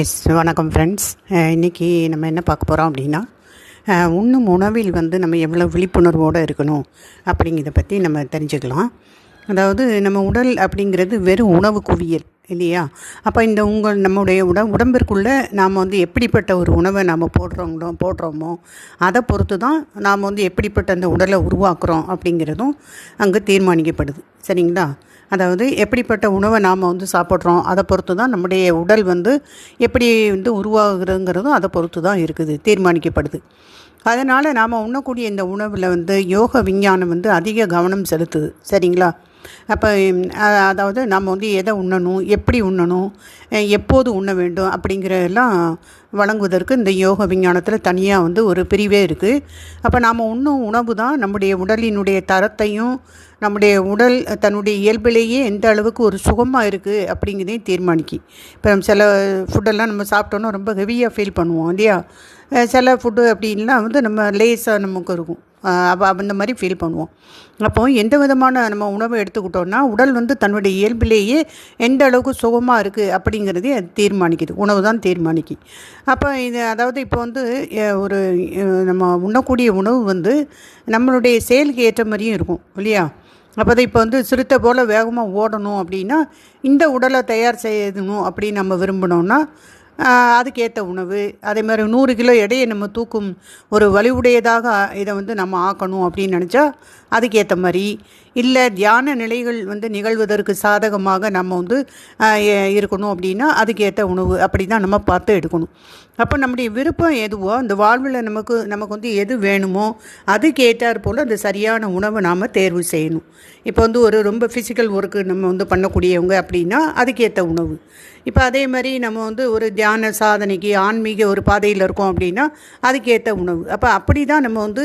S வணக்கம் friends இன்றைக்கி நம்ம என்ன பார்க்க போகிறோம் அப்படின்னா உண்ணும் உணவில் வந்து நம்ம எவ்வளோ விழிப்புணர்வோடு இருக்கணும் அப்படிங்கிறத பற்றி நம்ம தெரிஞ்சுக்கலாம். அதாவது நம்ம உடல் அப்படிங்கிறது வெறும் உணவு குவியல் இல்லையா? அப்போ இந்த உங்கள் நம்முடைய உட உடம்பிற்குள்ளே நாம் வந்து எப்படிப்பட்ட ஒரு உணவை நாம் போடுறோங்களோ போடுறோமோ அதை பொறுத்து தான் நாம் வந்து எப்படிப்பட்ட அந்த உடலை உருவாக்குறோம் அப்படிங்கிறதும் அங்கே தீர்மானிக்கப்படுது. சரிங்களா? அதாவது எப்படிப்பட்ட உணவை நாம் வந்து சாப்பிட்றோம் அதை பொறுத்து தான் நம்முடைய உடல் வந்து எப்படி வந்து உருவாகுறதுங்கிறதும் அதை பொறுத்து தான் இருக்குது தீர்மானிக்கப்படுது. அதனால் நாம் உண்ணக்கூடிய இந்த உணவில் வந்து யோக விஞ்ஞானம் வந்து அதிக கவனம் செலுத்துது. சரிங்களா? அப்போ அதாவது நம்ம வந்து எதை உண்ணணும் எப்படி உண்ணணும் எப்போது உண்ண வேண்டும் அப்படிங்கிறதெல்லாம் வழங்குவதற்கு இந்த யோக விஞ்ஞானத்தில் தனியாக வந்து ஒரு பிரிவே இருக்குது அப்போ நாம் உண்ணும் உணவு தான் நம்முடைய உடலினுடைய தரத்தையும் நம்முடைய உடல் தன்னுடைய இயல்பிலேயே எந்த அளவுக்கு ஒரு சுகமாக இருக்குது அப்படிங்கிறதையும் தீர்மானிக்கி. இப்போ சில ஃபுட்டெல்லாம் நம்ம சாப்பிட்டோன்னா ரொம்ப ஹெவியாக ஃபீல் பண்ணுவோம் இல்லையா? சில ஃபுட்டு அப்படின்லாம் வந்து நம்ம லேஸாக நமக்கு இருக்கும். அப்போ அந்த மாதிரி ஃபீல் பண்ணுவோம். அப்போ எந்த விதமான நம்ம உணவை எடுத்துக்கிட்டோம்னா உடல் வந்து தன்னுடைய இயல்பிலேயே எந்த அளவுக்கு சுகமாக இருக்குது அப்படிங்கிறதே அது தீர்மானிக்குது. உணவு தான் தீர்மானிக்கு. அப்போ இது அதாவது இப்போ வந்து ஒரு நம்ம உண்ணக்கூடிய உணவு வந்து நம்மளுடைய செயலுக்கு ஏற்ற மாதிரியும் இருக்கும் இல்லையா? அப்போ தான் இப்போ வந்து சிறுத்தை போல் வேகமாக ஓடணும் அப்படின்னா இந்த உடலை தயார் செய்யணும் அப்படின்னு நம்ம விரும்பினோம்னா அதுக்கேற்ற உணவு. அதே மாதிரி நூறு கிலோ எடையை நம்ம தூக்கும் ஒரு வலிவுடையதாக இதை வந்து நம்ம ஆக்கணும் அப்படின்னு நினச்சா அதுக்கேற்ற மாதிரி இல்லை தியான நிலைகள் வந்து நிகழ்வதற்கு சாதகமாக நம்ம வந்து இருக்கணும் அப்படின்னா அதுக்கேற்ற உணவு அப்படி தான் நம்ம பார்த்து எடுக்கணும். அப்போ நம்முடைய விருப்பம் எதுவோ அந்த வாழ்வில் நமக்கு நமக்கு வந்து எது வேணுமோ அதுக்கேற்றாற் போல் அந்த சரியான உணவை நாம் தேர்வு செய்யணும். இப்போ வந்து ஒரு ரொம்ப ஃபிசிக்கல் ஒர்க்கு நம்ம வந்து பண்ணக்கூடியவங்க அப்படின்னா அதுக்கேற்ற உணவு. இப்போ அதே மாதிரி நம்ம வந்து ஒரு தியான சாதனைக்கு ஆன்மீக ஒரு பாதையில் இருக்கோம் அப்படின்னா அதுக்கேற்ற உணவு. அப்போ அப்படி தான் நம்ம வந்து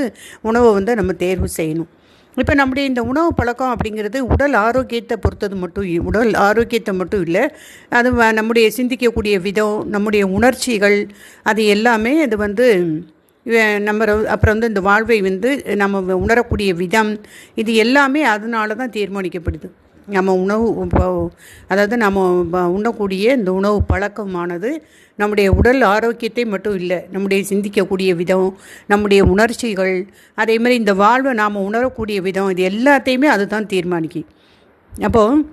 உணவை வந்து நம்ம தேர்வு செய்யணும். இப்போ நம்முடைய இந்த உணவு பழக்கம் அப்படிங்கிறது உடல் ஆரோக்கியத்தை பொறுத்தது மட்டும் உடல் ஆரோக்கியத்தை மட்டும் இல்லை அது நம்முடைய சிந்திக்கக்கூடிய விதம் நம்முடைய உணர்ச்சிகள் அது எல்லாமே அது வந்து நம்ம அப்புறம் வந்து இந்த வாழ்வை வந்து நம்ம உணரக்கூடிய விதம் இது எல்லாமே அதனால தான் தீர்மானிக்கப்படுது. நம்ம உணவு இப்போ அதாவது நம்ம உண்ணக்கூடிய இந்த உணவு பழக்கமானது நம்முடைய உடல் ஆரோக்கியத்தை மட்டும் இல்லை நம்முடைய சிந்திக்கக்கூடிய விதம் நம்முடைய உணர்ச்சிகள் அதே மாதிரி இந்த வாழ்வை நாம் உணரக்கூடிய விதம் இது எல்லாத்தையுமே அதுதான் தீர்மானிக்கும். அப்போது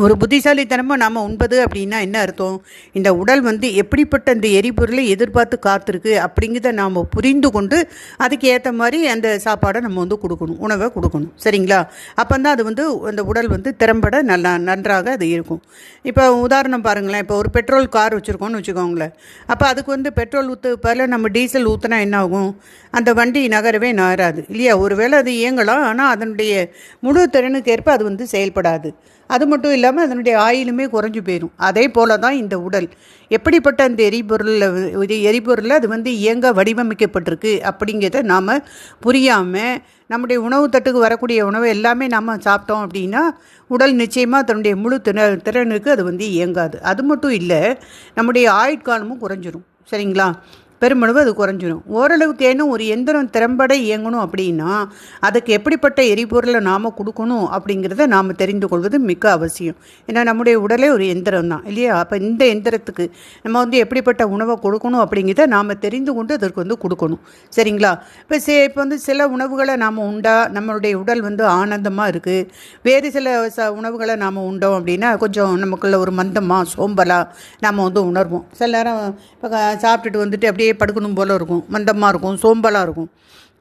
ஒரு புத்திசாலித்தனமாக நாம் உண்பது அப்படின்னா என்ன அர்த்தம்? இந்த உடல் வந்து எப்படிப்பட்ட இந்த எரிபொருளை எதிர்பார்த்து காத்திருக்கு அப்படிங்கிறத நாம் புரிந்து கொண்டு அதுக்கு ஏற்ற மாதிரி அந்த சாப்பாடை நம்ம வந்து கொடுக்கணும் உணவை கொடுக்கணும். சரிங்களா? அப்போ தான் அது வந்து அந்த உடல் வந்து திறம்பட நல்லா நன்றாக அது இருக்கும். இப்போ உதாரணம் பாருங்களேன். இப்போ ஒரு பெட்ரோல் கார் வச்சுருக்கோம்னு வச்சுக்கோங்களேன். அப்போ அதுக்கு வந்து பெட்ரோல் ஊற்று பதில் நம்ம டீசல் ஊற்றினா என்ன ஆகும்? அந்த வண்டி நகரவே நகராது. இல்லையா? ஒருவேளை அது இயங்கலாம் ஆனால் அதனுடைய முழு திறனுக்கு ஏற்ப அது வந்து செயல்படாது. அது மட்டும் இல்லாமல் அதனுடைய ஆயிலுமே குறைஞ்சி போயிடும் அதே போல தான் இந்த உடல். எப்படிப்பட்ட அந்த எரிபொருளில் இது எரிபொருளில் அது வந்து இயங்க வடிவமைக்கப்பட்டிருக்கு அப்படிங்கிறத நாம் புரியாமல் நம்முடைய உணவு தட்டுக்கு வரக்கூடிய உணவு எல்லாமே நாம் சாப்பிட்டோம் அப்படின்னா உடல் நிச்சயமாக தன்னுடைய முழு திற திறனுக்கு அது வந்து இயங்காது. அது மட்டும் இல்லை நம்முடைய ஆயுட்காலமும் குறைஞ்சிரும். சரிங்களா? பெருமளவு அது குறைஞ்சிரும். ஓரளவுக்கு ஏனும் ஒரு எந்திரம் திறம்பட இயங்கணும் அப்படின்னா அதுக்கு எப்படிப்பட்ட எரிபொருளை நாம் கொடுக்கணும் அப்படிங்கிறத நாம் தெரிந்து கொள்வது மிக அவசியம். ஏன்னா நம்முடைய உடலே ஒரு எந்திரம் தான் இல்லையா? அப்போ இந்த எந்திரத்துக்கு நம்ம வந்து எப்படிப்பட்ட உணவை கொடுக்கணும் அப்படிங்கிறத நாம் தெரிந்து கொண்டு அதற்கு வந்து கொடுக்கணும். சரிங்களா? இப்போ சே இப்போ வந்து சில உணவுகளை நாம் உண்டா? நம்மளுடைய உடல் வந்து ஆனந்தமாக இருக்குது வேறு சில ச உணவுகளை நாம் உண்டோம் அப்படின்னா கொஞ்சம் நமக்குள்ள ஒரு மந்தமாக சோம்பலாக நாம் வந்து உணர்வோம். சில நேரம் இப்போ சாப்பிட்டுட்டு வந்துட்டு அப்படியே படுக்கணும் போல் இருக்கும். மந்தமாக இருக்கும் சோம்பலாக இருக்கும்.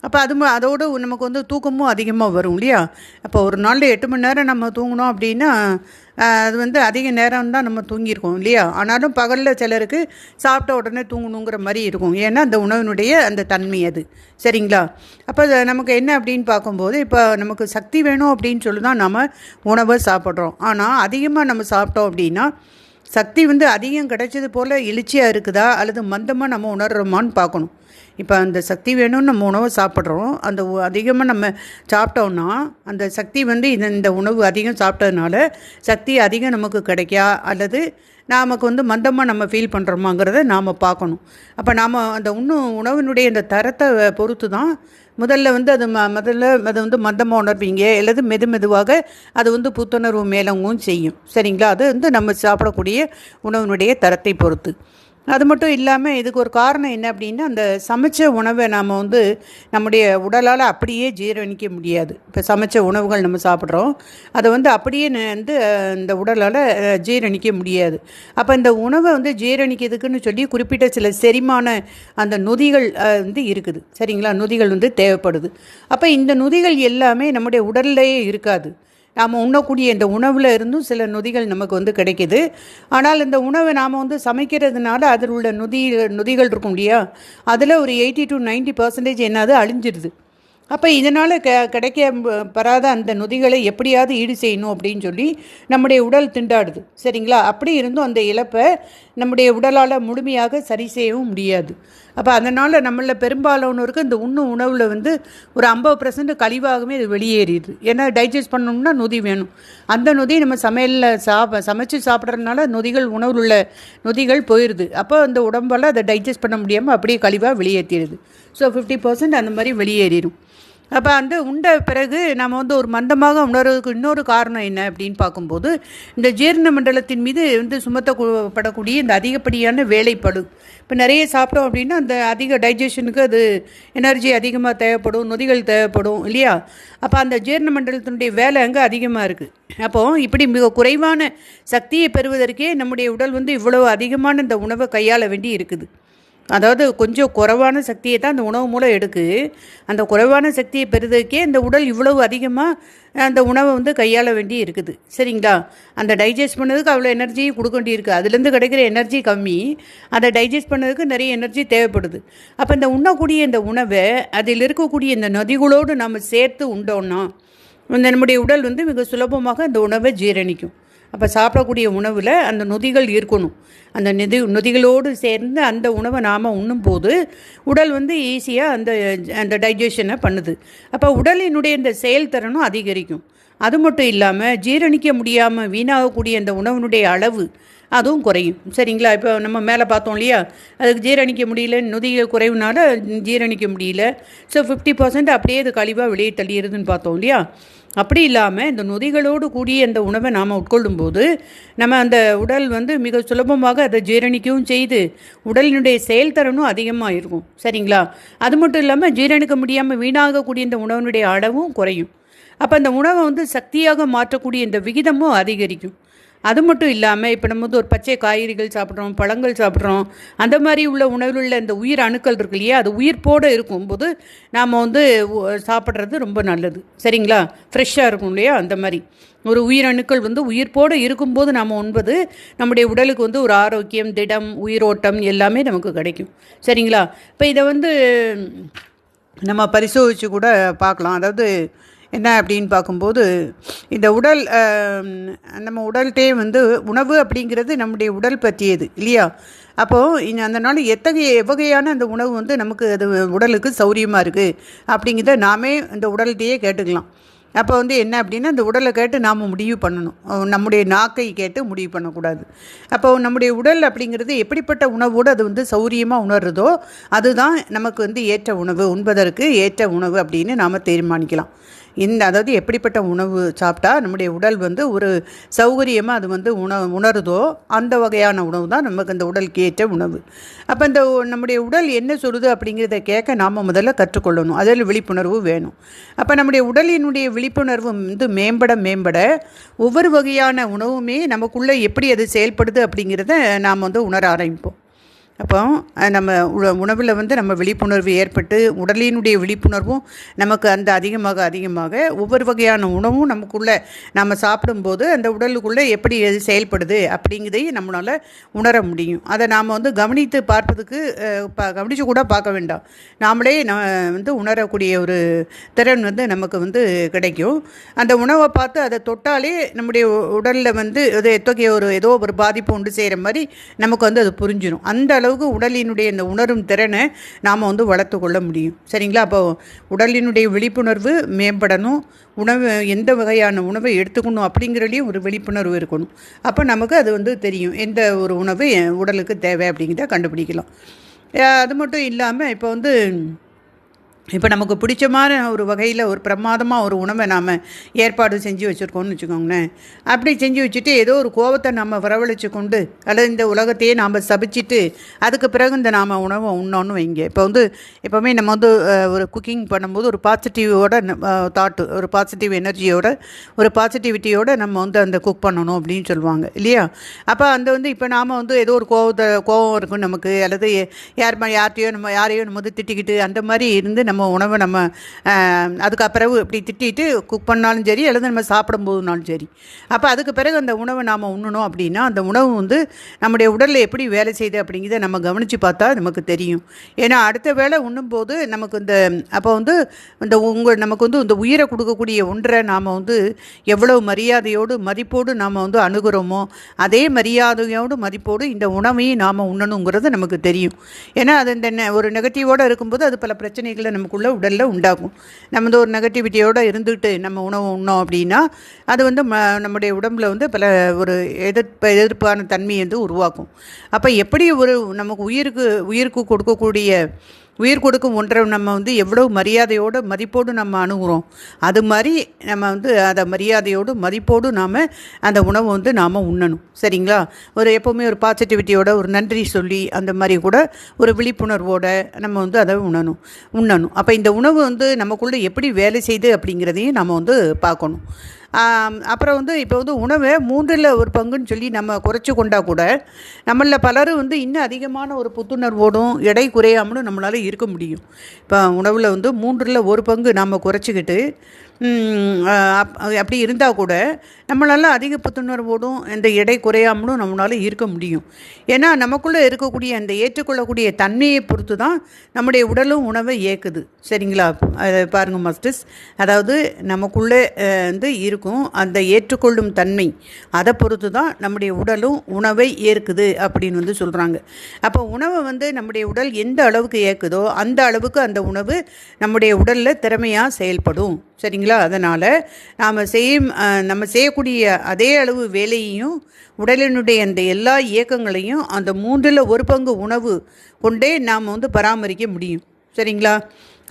அப்போ அது ம- அதோடு நமக்கு வந்து தூக்கமும் அதிகமாக வரும் இல்லையா? அப்போ ஒரு நாளில் எட்டு மணி நேரம் நம்ம தூங்கினோம் அப்படின்னா அது வந்து அதிக நேரம் தான் நம்ம தூங்கியிருக்கோம் இல்லையா? ஆனாலும் பகலில் சிலருக்கு சாப்பிட்ட உடனே தூங்கணுங்கிற மாதிரி இருக்கும். ஏன்னா அந்த உணவினுடைய அந்த தன்மை அது. சரிங்களா? அப்போ நமக்கு என்ன அப்படின்னு பார்க்கும்போது இப்போ நமக்கு சக்தி வேணும் அப்படின்னு சொல்லி தான் நம்ம உணவை சாப்பிட்றோம். ஆனால் அதிகமாக நம்ம சாப்பிட்டோம் அப்படின்னா சக்தி வந்து அதிகம் கிடைச்சது போல் எழுச்சியாக இருக்குதா? அல்லது மந்தமாக நம்ம உணர்றோமான்னு பார்க்கணும். இப்போ அந்த சக்தி வேணும்னு நம்ம உணவை சாப்பிட்றோம். அந்த அதிகமாக நம்ம சாப்பிட்டோம்னா அந்த சக்தி வந்து இந்த இந்த உணவு அதிகம் சாப்பிட்டதுனால சக்தி அதிகம் நமக்கு கிடைக்கா? அல்லது நமக்கு வந்து மந்தமாக நம்ம ஃபீல் பண்ணுறோமாங்கிறத நாம் பார்க்கணும். அப்போ நாம் அந்த இன்னும் உணவினுடைய அந்த தரத்தை பொறுத்து தான் முதல்ல வந்து அது ம முதல்ல அது வந்து மந்தமாக உணர்வீங்க. அல்லது மெது மெதுவாக அது வந்து புத்துணர்வு மேலங்கவும் செய்யும். சரிங்களா? அது வந்து நம்ம சாப்பிடக்கூடிய உணவினுடைய தரத்தை பொறுத்து. அது மட்டும் இல்லாமல் இதுக்கு ஒரு காரணம் என்ன அப்படின்னா அந்த சமைச்ச உணவை நாம் வந்து நம்முடைய உடலால் அப்படியே ஜீரணிக்க முடியாது. இப்போ சமைச்ச உணவுகள் நம்ம சாப்பிட்றோம். அதை வந்து அப்படியே வந்து இந்த உடலால் ஜீரணிக்க முடியாது. அப்போ இந்த உணவை வந்து ஜீரணிக்கிறதுக்குன்னு சொல்லி குறிப்பிட்ட சில செரிமான அந்த நொதிகள் வந்து இருக்குது. சரிங்களா? நொதிகள் வந்து தேவைப்படுது. அப்போ இந்த நொதிகள் எல்லாமே நம்முடைய உடல்லையே இருக்காது. நாம் உண்ணக்கூடிய இந்த உணவில் இருந்தும் சில நொதிகள் நமக்கு வந்து கிடைக்கிது. ஆனால் இந்த உணவை நாம் வந்து சமைக்கிறதுனால அதில் உள்ள நொதி நொதிகள் இருக்கும் இல்லையா? அதில் ஒரு எயிட்டி டு 90% பர்சன்டேஜ் என்னது அழிஞ்சிருது. அப்போ இதனால் க கிடைக்க பராத பெறாத அந்த நொதிகளை எப்படியாவது ஈடு செய்யணும் அப்படின்னு சொல்லி நம்முடைய உடல் திண்டாடுது. சரிங்களா? அப்படி இருந்தும் அந்த இழப்பை நம்முடைய உடலால் முழுமையாக சரி செய்யவும் முடியாது. அப்போ அதனால் நம்மள பெரும்பாலானோருக்கு இந்த உண்ணும் உணவில் வந்து ஒரு ஐம்பது பர்சன்ட் கழிவாகவே இது வெளியேறிடுது. ஏன்னா டைஜஸ்ட் பண்ணணும்னா நொதி வேணும். அந்த நொதி நம்ம சமையலில் சாப்ப சமைச்சு சாப்பிட்றதுனால நொதிகள் உணவில் உள்ள நொதிகள் போயிடுது அப்போ அந்த உடம்பால் அதை டைஜஸ்ட் பண்ண முடியாமல் அப்படியே கழிவாக வெளியேற்றிடுது ஸோ ஃபிஃப்டி பர்சன்ட் அந்த மாதிரி வெளியேறிடும் அப்போ அந்த உண்ட பிறகு நம்ம வந்து ஒரு மந்தமாக உணர்வதற்கு இன்னொரு காரணம் என்ன அப்படின்னு பார்க்கும்போது இந்த ஜீரண மண்டலத்தின் மீது வந்து சுமத்தப்படக்கூடிய இந்த அதிகப்படியான வேலைப்படு இப்போ நிறைய சாப்பிட்டோம் அப்படின்னா அந்த அதிக டைஜஷனுக்கு அது எனர்ஜி அதிகமாக தேவைப்படும் நொதிகள் தேவைப்படும் இல்லையா? அப்போ அந்த ஜீரண மண்டலத்தினுடைய வேலை அங்கே அதிகமாக இருக்குது அப்போது இப்படி மிக குறைவான சக்தியை பெறுவதற்கே நம்முடைய உடல் வந்து இவ்வளவு அதிகமான இந்த உணவை கையாள வேண்டி இருக்குது. அதாவது கொஞ்சம் குறைவான சக்தியை தான் அந்த உணவு மூலம் எடுக்கு. அந்த குறைவான சக்தியை பெறுவதற்கே இந்த உடல் இவ்வளவு அதிகமாக அந்த உணவை வந்து கையாள வேண்டி இருக்குது. சரிங்களா? அந்த டைஜஸ்ட் பண்ணதுக்கு அவ்வளோ எனர்ஜியும் கொடுக்க வேண்டியிருக்கு அதுலேருந்து கிடைக்கிற எனர்ஜி கம்மி. அதை டைஜஸ்ட் பண்ணதுக்கு நிறைய எனர்ஜி தேவைப்படுது. அப்போ இந்த உண்ணக்கூடிய இந்த உணவை அதில் இருக்கக்கூடிய இந்த நதிகளோடு நம்ம சேர்த்து உண்டோன்னா இந்த நம்முடைய உடல் வந்து மிக சுலபமாக அந்த உணவை ஜீரணிக்கும். அப்போ சாப்பிடக்கூடிய உணவில் அந்த நொதிகள் இருக்கணும். அந்த நெதி நொதிகளோடு சேர்ந்து அந்த உணவை நாம் உண்ணும்போது உடல் வந்து ஈஸியாக அந்த அந்த டைஜஷனை பண்ணுது. அப்போ உடலினுடைய இந்த செயல்திறனும் அதிகரிக்கும். அது மட்டும் இல்லாமல் ஜீரணிக்க முடியாமல் வீணாகக்கூடிய அந்த உணவினுடைய அளவு அதுவும் குறையும். சரிங்களா? இப்போ நம்ம மேலே பார்த்தோம் இல்லையா? அதுக்கு ஜீரணிக்க முடியல. நொதிகள் குறைவுனால ஜீரணிக்க முடியல. ஸோ ஃபிஃப்டி பர்சன்ட் அப்படியே அது கழிவாக வெளியே தள்ளிடுதுன்னு பார்த்தோம் இல்லையா? அப்படி இல்லாமல் இந்த நொதிகளோடு கூடிய இந்த உணவை நாம் உட்கொள்ளும்போது நம்ம அந்த உடல் வந்து மிக சுலபமாக அதை ஜீரணிக்கவும் செய்து உடலினுடைய செயல்திறனும் அதிகமாக இருக்கும். சரிங்களா? அது மட்டும் இல்லாமல் ஜீரணிக்க முடியாமல் வீணாகக்கூடிய இந்த உணவினுடைய அளவும் குறையும். அப்போ அந்த உணவை வந்து சக்தியாக மாற்றக்கூடிய இந்த விகிதமும் அதிகரிக்கும். அது மட்டும் இல்லாமல் இப்போ நம்ம வந்து ஒரு பச்சை காய்கறிகள் சாப்பிட்றோம் பழங்கள் சாப்பிட்றோம் அந்த மாதிரி உள்ள உணவில் உள்ள இந்த உயிர் அணுக்கள் இருக்கு இல்லையா அது உயிர்ப்போடு இருக்கும்போது நாம் வந்து சாப்பிட்றது ரொம்ப நல்லது. சரிங்களா? ஃப்ரெஷ்ஷாக இருக்கும் இல்லையா அந்த மாதிரி. ஒரு உயிரணுக்கள் வந்து உயிர்ப்போடு இருக்கும்போது நாம் உண்பது நம்முடைய உடலுக்கு வந்து ஒரு ஆரோக்கியம் திடம் உயிரோட்டம் எல்லாமே நமக்கு கிடைக்கும். சரிங்களா? இப்போ இதை வந்து நம்ம பரிசோதித்து கூட பார்க்கலாம். அதாவது என்ன அப்படின்னு பார்க்கும்போது இந்த உடல் நம்ம உடல்கிட்டே வந்து உணவு அப்படிங்கிறது நம்முடைய உடல் பற்றியது இல்லையா? அப்போது இங்கே அந்த நாள் எத்தகைய எவ்வகையான அந்த உணவு வந்து நமக்கு அது உடலுக்கு சௌரியமாக இருக்குது அப்படிங்கிறத நாமே இந்த உடல்கிட்டையே கேட்டுக்கலாம். அப்போ வந்து என்ன அப்படின்னா இந்த உடலை கேட்டு நாம் முடிவு பண்ணணும். நம்முடைய நாக்கை கேட்டு முடிவு பண்ணக்கூடாது. அப்போ நம்முடைய உடல் அப்படிங்கிறது எப்படிப்பட்ட உணவோடு அது வந்து சௌரியமாக உணர்றதோ அதுதான் நமக்கு வந்து ஏற்ற உணவு உண்பதற்கு ஏற்ற உணவு அப்படின்னு நாம் தீர்மானிக்கலாம். இந்த அதாவது எப்படிப்பட்ட உணவு சாப்பிட்டா நம்முடைய உடல் வந்து ஒரு சௌகரியமாக அது வந்து உண உணருதோ அந்த வகையான உணவு தான் நமக்கு அந்த உடலுக்கு ஏற்ற உணவு. அப்போ இந்த நம்முடைய உடல் என்ன சொல்லுது அப்படிங்கிறத கேட்க நாம் முதல்ல கற்றுக்கொள்ளணும். அதில் விழிப்புணர்வு வேணும். அப்போ நம்முடைய உடலினுடைய விழிப்புணர்வு வந்து மேம்பட மேம்பட ஒவ்வொரு வகையான உணவுமே நமக்குள்ளே எப்படி அது செயல்படுது அப்படிங்கிறத நாம் வந்து உணர ஆரம்பிப்போம். அப்போ நம்ம உண- உணவில் வந்து நம்ம விழிப்புணர்வு ஏற்பட்டு உடலினுடைய விழிப்புணர்வும் நமக்கு அந்த அதிகமாக அதிகமாக ஒவ்வொரு வகையான உணவும் நமக்குள்ளே நம்ம சாப்பிடும்போது அந்த உடலுக்குள்ளே எப்படி அது செயல்படுது அப்படிங்கிறதையும் நம்மளால் உணர முடியும். அதை நாம் வந்து கவனித்து பார்ப்பதுக்கு கவனித்து கூட பார்க்க வேண்டாம். நாமளே ந வந்து உணரக்கூடிய ஒரு திறன் வந்து நமக்கு வந்து கிடைக்கும். அந்த உணவை பார்த்து அதை தொட்டாலே நம்முடைய உடலில் வந்து அது எத்தகைய ஒரு ஏதோ ஒரு பாதிப்பு உண்டு செய்கிற மாதிரி நமக்கு வந்து அது புரிஞ்சிடும் அந்த அளவுக்கு உடலினுடைய இந்த உணரும் திறனை நாம் வந்து வளர்த்து கொள்ள முடியும். சரிங்களா? அப்போ உடலினுடைய விழிப்புணர்வு மேம்படணும். உணவு எந்த வகையான உணவை எடுத்துக்கணும் அப்படிங்கிறதுலையும் ஒரு விழிப்புணர்வு இருக்கணும். அப்போ நமக்கு அது வந்து தெரியும். எந்த ஒரு உணவு உடலுக்கு தேவை அப்படிங்கிறத கண்டுபிடிக்கலாம். அது மட்டும் இல்லாமல் இப்போ வந்து இப்போ நமக்கு பிடிச்சமான ஒரு வகையில் ஒரு பிரமாதமாக ஒரு உணவை நாம் ஏற்பாடு செஞ்சு வச்சுருக்கோம்னு வச்சுக்கோங்களேன். அப்படி செஞ்சு வச்சுட்டு ஏதோ ஒரு கோவத்தை நம்ம வரவழைச்சு கொண்டு அல்லது இந்த உலகத்தையே நாம் சபிச்சுட்டு அதுக்கு பிறகு இந்த நாம் உணவை உண்ணோன்னு வைங்க. இப்போ வந்து எப்போவுமே நம்ம வந்து ஒரு குக்கிங் பண்ணும்போது ஒரு பாசிட்டிவோட தாட்டு ஒரு பாசிட்டிவ் எனர்ஜியோட ஒரு பாசிட்டிவிட்டியோட நம்ம வந்து அந்த குக் பண்ணணும் அப்படின்னு சொல்லுவாங்க. இல்லையா? அப்போ அந்த வந்து இப்போ நாம் வந்து ஏதோ ஒரு கோவத்தை கோவம் இருக்கும் நமக்கு அல்லது யார் மா- நம்ம யாரையோ நம்ம வந்து திட்டிக்கிட்டு அந்த மாதிரி இருந்து நம்ம உணவை நம்ம அதுக்கு பிறகு இப்படி திட்டிட்டு குக் பண்ணாலும் சரி அல்லது நம்ம சாப்பிடும்போதுனாலும் சரி. அப்போ அதுக்கு பிறகு அந்த உணவை நாம் உண்ணணும் அப்படின்னா அந்த உணவு வந்து நம்முடைய உடலில் எப்படி வேலை செய்யுது அப்படிங்கிறத நம்ம கவனித்து பார்த்தா நமக்கு தெரியும். ஏன்னா அடுத்த வேளை உண்ணும்போது நமக்கு இந்த அப்போ வந்து இந்த உங்கள் நமக்கு வந்து இந்த உயிரை கொடுக்கக்கூடிய ஒன்றை நாம் வந்து எவ்வளவு மரியாதையோடு மதிப்போடு நாம் வந்து அணுகிறோமோ அதே மரியாதையோடு மதிப்போடு இந்த உணவையும் நாம் உண்ணணுங்கிறது நமக்கு தெரியும். ஏன்னா அது இந்த நெ- ஒரு நெகட்டிவோடு இருக்கும்போது அது பல பிரச்சனைகளை நமக்குள்ளே உடலில் உண்டாகும். நம்ம வந்து ஒரு நெகட்டிவிட்டியோடு இருந்துட்டு நம்ம உணவு உண்ணோம் அப்படின்னா அது வந்து ம நம்முடைய உடம்பில் வந்து பல ஒரு எதிர்ப்பு எதிர்ப்பான தன்மையை வந்து உருவாக்கும். அப்போ எப்படி ஒரு நமக்கு உயிருக்கு உயிருக்கு கொடுக்கக்கூடிய உயிர் கொடுக்கும் ஒன்றை நம்ம வந்து எவ்வளோ மரியாதையோடு மதிப்போடு நம்ம அணுகுறோம். அது மாதிரி நம்ம வந்து அதை மரியாதையோடு மதிப்போடு நாம் அந்த உணவை வந்து நாம் உண்ணணும். சரிங்களா? ஒரு எப்போவுமே ஒரு பாசிட்டிவிட்டியோட ஒரு நன்றி சொல்லி அந்த மாதிரி கூட ஒரு விழிப்புணர்வோடு நம்ம வந்து அதை உண்ணணும் உண்ணணும். அப்போ இந்த உணவு வந்து நமக்குள்ளே எப்படி வேலை செய்யுது அப்படிங்கிறதையும் நம்ம வந்து பார்க்கணும். அப்புறம் வந்து இப்போ வந்து உணவை மூன்றில் ஒரு பங்குன்னு சொல்லி நம்ம குறைச்சி கொண்டா கூட நம்மளில் பலரும் வந்து இன்னும் அதிகமான ஒரு புத்துணர்வோடும் எடை குறையாமலும் நம்மளால் இருக்க முடியும். இப்போ உணவில் வந்து மூன்றில் ஒரு பங்கு நம்ம குறைச்சிக்கிட்டு அப்படி இருந்தால் கூட நம்மளால் அதிக புத்துணர்வோடும் இந்த எடை குறையாமலும் நம்மளால் இருக்க முடியும். ஏன்னா நமக்குள்ளே இருக்கக்கூடிய அந்த ஏற்றுக்கொள்ளக்கூடிய தன்மையை பொறுத்து தான் நம்முடைய உடலும் உணவை ஏற்குது சரிங்களா? அதை பாருங்கள் மாஸ்டர்ஸ். அதாவது நமக்குள்ளே வந்து இரு இருக்கும். அந்த ஏற்றுக்கொள்ளும் தன்மை அதை பொறுத்து தான் நம்முடைய உடலும் உணவை ஏற்குது அப்படின்னு வந்து சொல்கிறாங்க அப்போ உணவை வந்து நம்முடைய உடல் எந்த அளவுக்கு ஏற்குதோ அந்த அளவுக்கு அந்த உணவு நம்முடைய உடலில் திறமையாக செயல்படும். சரிங்களா? அதனால் நாம் செய்யும் நம்ம செய்யக்கூடிய அதே அளவு வேலையையும் உடலினுடைய அந்த எல்லா இயக்கங்களையும் அந்த மூன்றில் ஒரு பங்கு உணவு கொண்டே நாம் வந்து பராமரிக்க முடியும். சரிங்களா?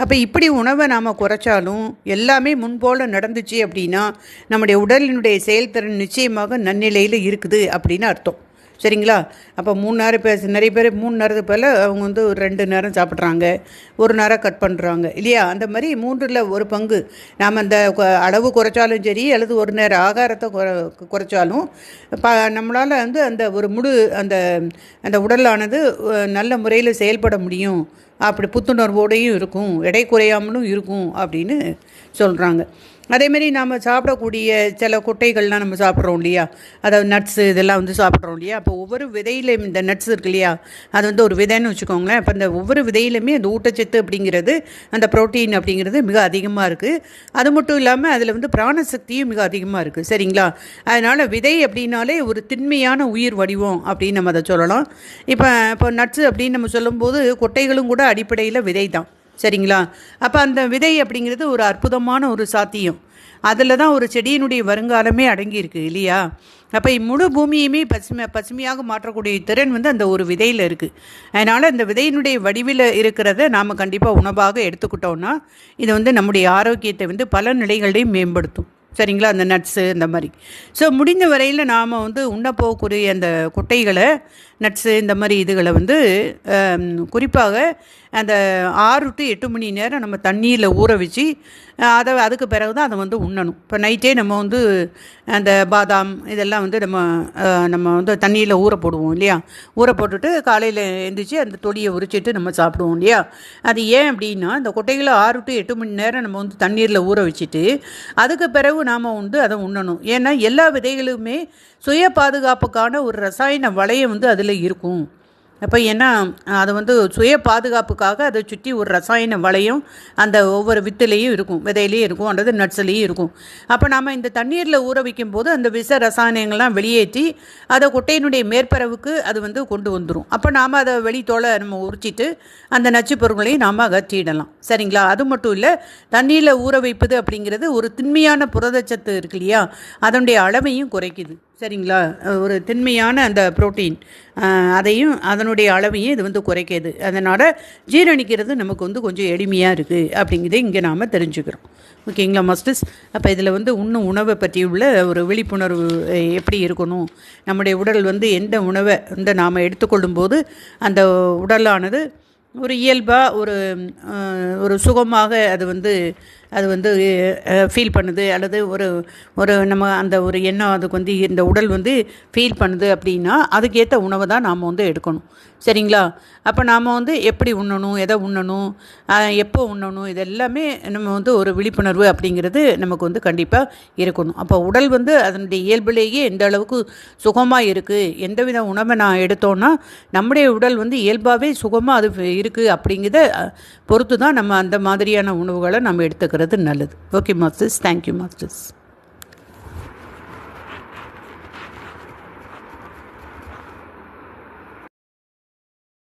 அப்போ இப்படி உணவை நாம் குறைச்சாலும் எல்லாமே முன்போல் நடந்துச்சு அப்படின்னா நம்முடைய உடலினுடைய செயல்திறன் நிச்சயமாக நன்னிலையில் இருக்குது அப்படின்னு அர்த்தம். சரிங்களா? அப்போ மூணு நேரம் பேச நிறைய பேர் மூணு நேரத்துக்கு போல் அவங்க வந்து ஒரு ரெண்டு நேரம் சாப்பிட்றாங்க. ஒரு நேரம் கட் பண்ணுறாங்க இல்லையா? அந்த மாதிரி மூன்றில் ஒரு பங்கு. நாம் அந்த அளவு குறைச்சாலும் சரி அல்லது ஒரு நேரம் ஆகாரத்தை குறை குறைச்சாலும் ப நம்மளால் வந்து அந்த ஒரு முழு அந்த அந்த உடலானது நல்ல முறையில் செயல்பட முடியும். அப்படி புத்துணர்வோடையும் இருக்கும் எடை குறையாமலும் இருக்கும் அப்படின்னு சொல்கிறாங்க அதேமாரி நாம் சாப்பிடக்கூடிய சில கொட்டைகள்லாம் நம்ம சாப்பிட்றோம் இல்லையா? அதாவது நட்ஸு இதெல்லாம் வந்து சாப்பிட்றோம் இல்லையா? அப்போ ஒவ்வொரு விதையிலையும் இந்த நட்ஸ் இருக்கு இல்லையா? அது வந்து ஒரு விதைன்னு வச்சுக்கோங்களேன். அப்போ அந்த ஒவ்வொரு விதையிலுமே அந்த ஊட்டச்சத்து அப்படிங்கிறது அந்த புரோட்டீன் அப்படிங்கிறது மிக அதிகமாக இருக்குது அது மட்டும் இல்லாமல் அதில் வந்து பிராணசக்தியும் மிக அதிகமாக இருக்குது சரிங்களா? அதனால் விதை அப்படின்னாலே ஒரு திண்மையான உயிர் வடிவம் அப்படின்னு நம்ம அதை சொல்லலாம். இப்போ இப்போ நட்ஸு அப்படின்னு நம்ம சொல்லும்போது கொட்டைகளும் கூட அடிப்படையில் விதை தான் சரிங்களா? அப்போ அந்த விதை அப்படிங்கிறது ஒரு அற்புதமான ஒரு சாத்தியம். அதில் தான் ஒரு செடியினுடைய வருங்காலமே அடங்கியிருக்கு இல்லையா? அப்போ முழு பூமியுமே பசுமை பசுமையாக மாற்றக்கூடிய திறன் வந்து அந்த ஒரு விதையில் இருக்குது அதனால் அந்த விதையினுடைய வடிவில் இருக்கிறத நாம் கண்டிப்பாக உணவாக எடுத்துக்கிட்டோம்னா இது வந்து நம்முடைய ஆரோக்கியத்தை வந்து பல நிலைகளையும் மேம்படுத்தும். சரிங்களா? அந்த நட்ஸு இந்த மாதிரி. ஸோ முடிந்த வரையில் நாம் வந்து உண்ண போகக்கூடிய அந்த குட்டைகளை நட்ஸு இந்த மாதிரி இதுகளை வந்து குறிப்பாக அந்த ஆறு டு எட்டு மணி நேரம் நம்ம தண்ணியில் ஊற வச்சு அதை அதுக்கு பிறகு தான் அதை வந்து உண்ணணும். இப்போ நைட்டே நம்ம வந்து அந்த பாதாம் இதெல்லாம் வந்து நம்ம நம்ம வந்து தண்ணியில் ஊற போடுவோம் இல்லையா? ஊற போட்டுட்டு காலையில் எழுந்திரிச்சு அந்த தொலியை உரிச்சிட்டு நம்ம சாப்பிடுவோம் இல்லையா? அது ஏன் அப்படின்னா இந்த குட்டைகளை ஆறு டு எட்டு மணி நேரம் நம்ம வந்து தண்ணீரில் ஊற வச்சுட்டு அதுக்கு பிறகு நாம் வந்து அதை உண்ணணும். ஏன்னா எல்லா விதைகளுமே சுய பாதுகாப்புக்கான ஒரு ரசாயன வளையம் வந்து அதில் இருக்கும். அப்போ ஏன்னா அது வந்து சுய பாதுகாப்புக்காக அதை சுற்றி ஒரு ரசாயன வளையம் அந்த ஒவ்வொரு வித்துலேயும் இருக்கும் விதையிலையும் இருக்கும் அல்லது நட்ஸ்லேயும் இருக்கும். அப்போ நாம் இந்த தண்ணீரில் ஊற வைக்கும் போது அந்த விஷ ரசாயனங்கள்லாம் வெளியேற்றி அதை கொட்டையினுடைய மேற்பரவுக்கு அது வந்து கொண்டு வந்துடும் அப்போ நாம் அதை வெளித்தோலை நம்ம உரிச்சிட்டு அந்த நச்சுப் பொருட்களையும் நாம் அகற்றிடலாம். சரிங்களா? அது மட்டும் இல்லை தண்ணியில் ஊற வைப்பது அப்படிங்கிறது ஒரு திண்மையான புரதச்சத்து இருக்கு இல்லையா? அதனுடைய அளவையும் குறைக்குது. சரிங்களா? ஒரு திண்மையான அந்த புரோட்டீன். அதையும் அதனுடைய அளவையும் இது வந்து குறைக்கிது. அதனால் ஜீரணிக்கிறது நமக்கு வந்து கொஞ்சம் எளிமையாக இருக்குது அப்படிங்கிறத இங்கே நாம் தெரிஞ்சுக்கிறோம். ஓகேங்களா மாஸ்டர்ஸ்? அப்போ இதில் வந்து உண்ணும் உணவை பற்றி உள்ள ஒரு விழிப்புணர்வு எப்படி இருக்கணும்? நம்முடைய உடல் வந்து எந்த உணவை வந்து நாம் எடுத்துக்கொள்ளும் போது அந்த உடலானது ஒரு இயல்பாக ஒரு ஒரு சுகமாக அது வந்து அது வந்து ஃபீல் பண்ணுது. அல்லது ஒரு ஒரு நம்ம அந்த ஒரு எண்ணம் அதுக்கு வந்து இந்த உடல் வந்து ஃபீல் பண்ணுது அப்படின்னா அதுக்கேற்ற உணவை தான் நாம் வந்து எடுக்கணும். சரிங்களா? அப்போ நாம் வந்து எப்படி உண்ணணும் எதை உண்ணணும் எப்போ உண்ணணும் இது எல்லாமே நம்ம வந்து ஒரு விழிப்புணர்வு அப்படிங்கிறது நமக்கு வந்து கண்டிப்பாக இருக்கணும். அப்போ உடல் வந்து அதனுடைய இயல்பிலேயே எந்த அளவுக்கு சுகமாக இருக்குது எந்தவித உணவை நான் எடுத்தோன்னா நம்முடைய உடல் வந்து இயல்பாகவே சுகமாக அது இருக்குது அப்படிங்கிறத பொறுத்து தான் நம்ம அந்த மாதிரியான உணவுகளை நம்ம எடுத்துக்கிறது நல்லது. Okay masters thank you masters